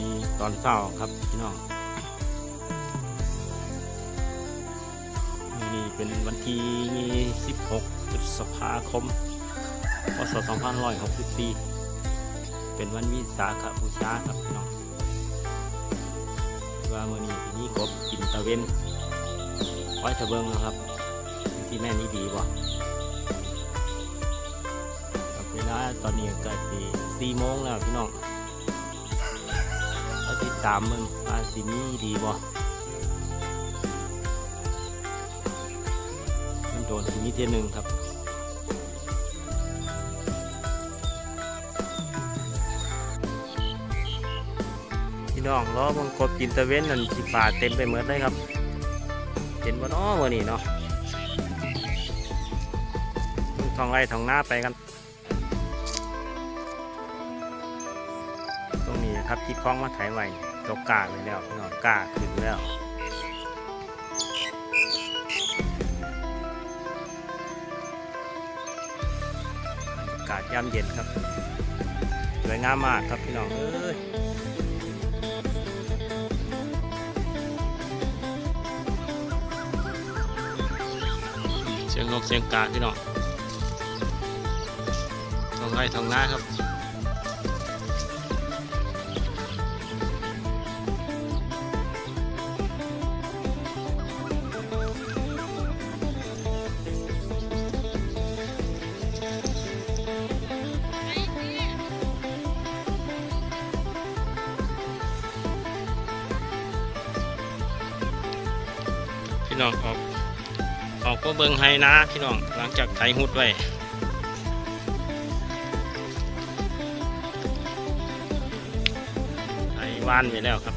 ีตอนเช้าครับพี่น้องนี่เป็นวันที่ 16พฤษภาคมพศ2564 เป็นวันวิสาขบูชาครับพี่น้องว่ามื่อนี้ที่นี่กบกินตะเวนไว้ทะเบิงนะครับที่แม่นี่ดีบ่เวลาตอนนี้ก็สี่สี่โมงแล้วพี่น้อง ตามมึงว่าสิมีดีบ่มันโดนทีนี้เทียหนึ่งครับพี่น้องล้อมันกบกินตะเว้นนั่นสิป่าเต็มไปหมดเลยครับ เห็นบ่เนาะวันนี้เนาะทองไร่ทองหน้าไปกัน นะครับที่คล้องมาไถไว้ตกกาเลยแล้วพี่น้องกาขึ้นแล้วอากาศยามเย็นครับสวยงามมากครับพี่น้องเอ้ยเสียงนกเสียงกาพี่น้องทองไร่ทองหน้าครับ พี่น้องออกออกก็เบิงไฮนะพี่น้องหลังจากไถหุดไว้ไถว่านไปแล้วครับ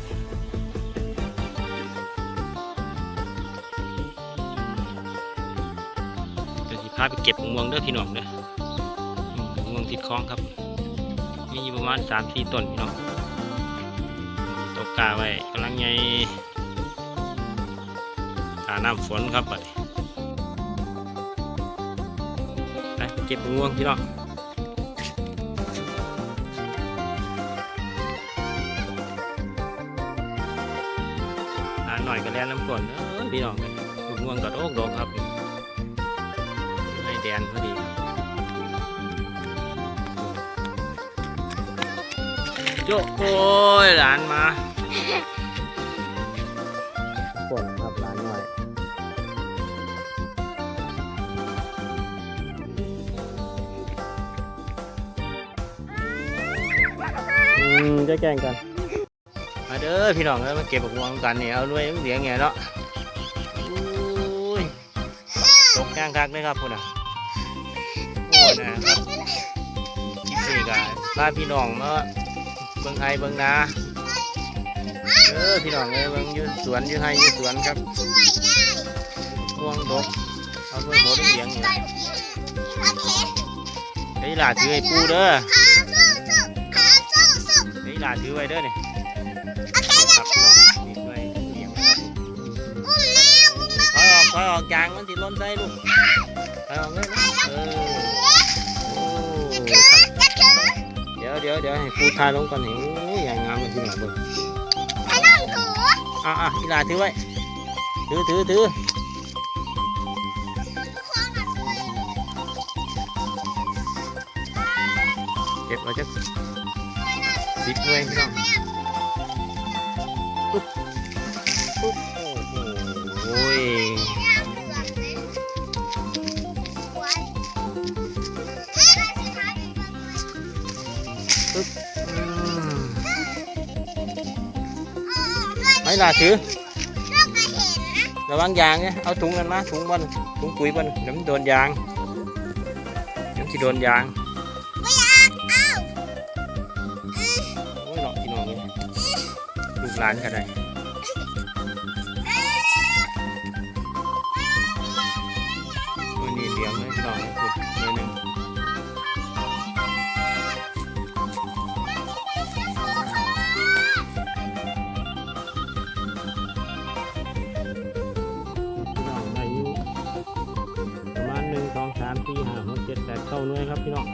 จะสิพาไปเก็บมะม่วงเด้อพี่น้องเด้อมะม่วงติดคล้องครับ มีประมาณสามสี่ต้นพี่น้องตกกาไว้กำลังใหญ่ หาน้ำฝนครับไปไปเก็บมะม่วงพี่น้องหาหน่อยก็แล้วน้ำก่อนเออพี่น้องเลยมะม่วงกระโดกดกครับให้แดนพอดีโจ้โอ้ยหลานมา อืมจะแกล้งกัน มาเด้อพี่น้องเอ้ยมาเก็บบักม่วงกันเนี่ยเอาด้วยเสียงไงเนาะอุ้ยตกย่างคักเลยครับพุ่นอะโอ้นะครับนี่ก็พาพี่น้องมาเบิ่งไห้เบิ่งนาเด้อพี่น้องเอ้ยเบิ่งอยู่สวนอยู่ไห้อยู่สวนครับม่วงดกเอาด้วยโหดเสียงนี่เฮ้ยหลาถือไอ้ปูเด้อเฮ้ย หลาถือไว้เด้อนี่ครับพี่น้องนี่ด้วยเสียงครับถอยออกถอยออกยางมันติดล้นใส่ลูกถอยออกเลยนะเออโอ้ครับเดี๋ยวเดี๋ยวเดี๋ยวให้ปูทายลงก่อนนี่โอ้ยอย่างงามเลยพี่น้องเบิ่งอะอะอีหลาถือไว้ถือถือถือเก็บเอาจัก สิบหน่วยพี่น้องปุ๊บโอ้โหโอ้ยปุ๊บอืมไอ้ล่ะถือระวังยางเนี่ยเอาถุงกันมาถุงบนถุงปุ๋ยบนเดี๋ยวมันโดนยางเดี๋ยวที่โดนยาง กหลานก็ได้มือนี่เลี้ยงเลยพี่น้องให้ขุดมือหนึ่งพี่น้องได้อยู่ประมาณหนึ่งสองสามสี่ห้าหกเจ็ดแปดเก้าหน่วยครับพี่น้อง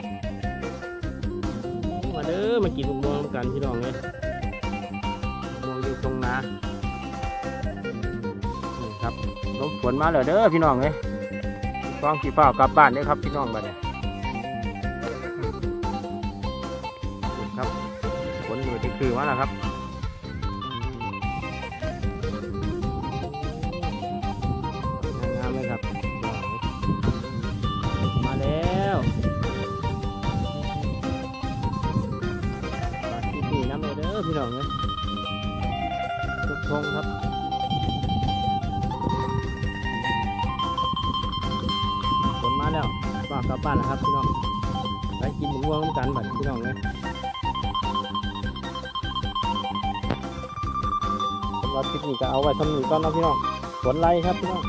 มาเด้อมากินลูกบอลกันพี่น้องเลย ตรงนานี่ครับลมฝนมาแล้วเด้อพี่น้องเอ้ยฟองขี้เฝ้ากลับบ้านเด้อครับพี่น้องบัดเนี่ยนี่ครับฝนมือที่คือมาแล้วครับ ชงครับ ฝนมาแล้วฝากกลับบ้านแล้วครับพี่น้องไปกินหมูม่วงกันบัดพี่น้องเลยสำหรับคลิปนี้ก็เอาไว้ทำหนีก่อนนะพี่น้องฝนไล่ครับพี่น้อง